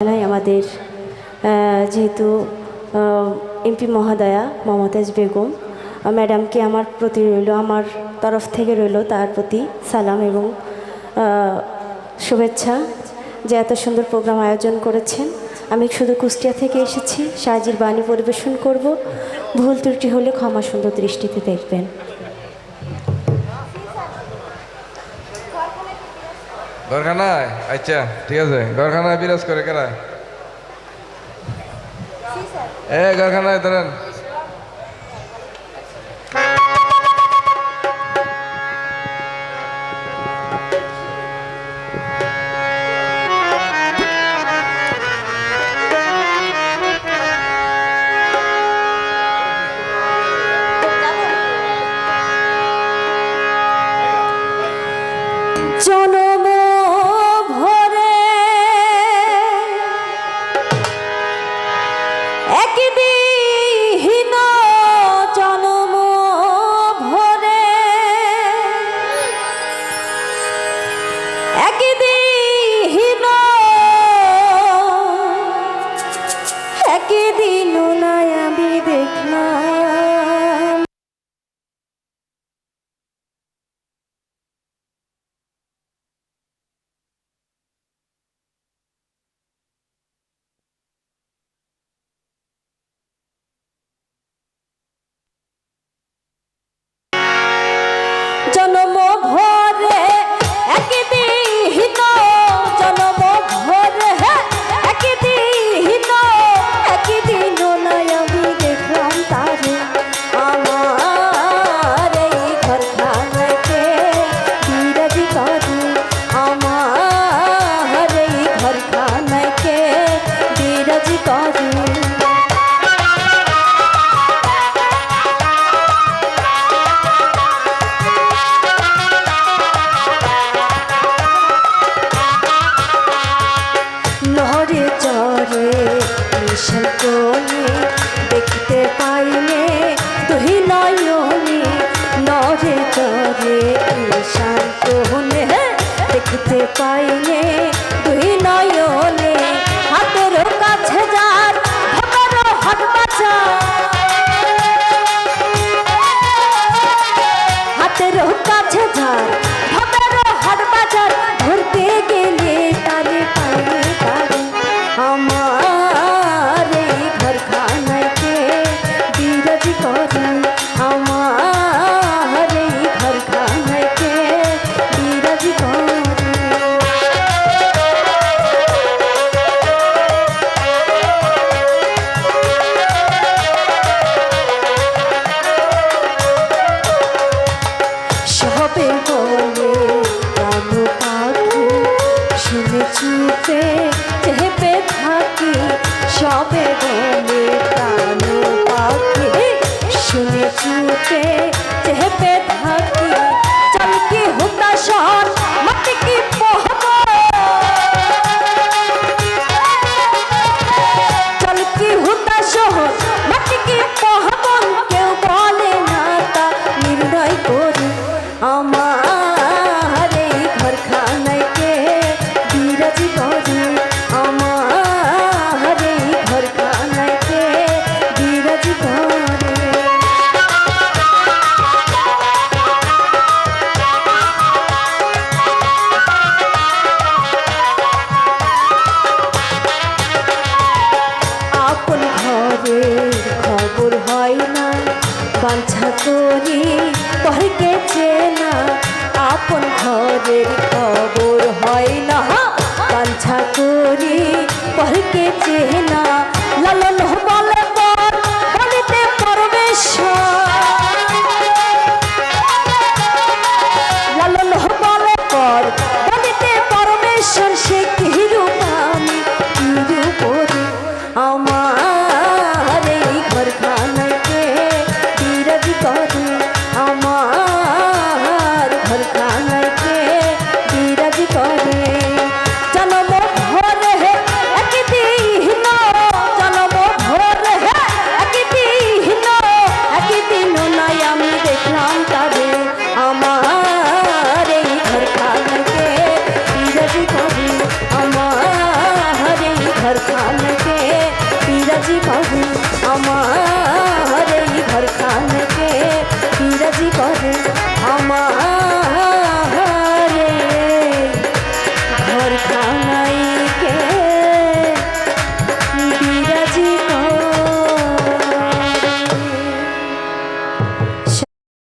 জানাই আমাদের যেহেতু এমপি মহাদয়া মমতাজ বেগম ম্যাডামকে আমার প্রতি রইল, আমার তরফ থেকে রইল তার প্রতি সালাম এবং শুভেচ্ছা যে এত সুন্দর প্রোগ্রাম আয়োজন করেছেন। আমি শুধু কুষ্টিয়া থেকে এসেছি, সাজির বাণী পরিবেশন করব। ভুল ত্রুটি হলে ক্ষমা সুন্দর দৃষ্টিতে দেখবেন। ঘরখানায় আচ্ছা ঠিক আছে। ঘরখানায় বিরাজ করে কারা? এ ঘরখানায় ধরেন। জনম একদিন করে নহরে চরে মিশন কোনে দেখতে পাইলে তুই নয়নে নহরে চরে মিশন কোনে দেখতে পাইলে চুপে থাকি। ঘরের খবর হয় না। বাঞ্ছা করি পরকে চেনা আপন ঘরের খবর হয় আমার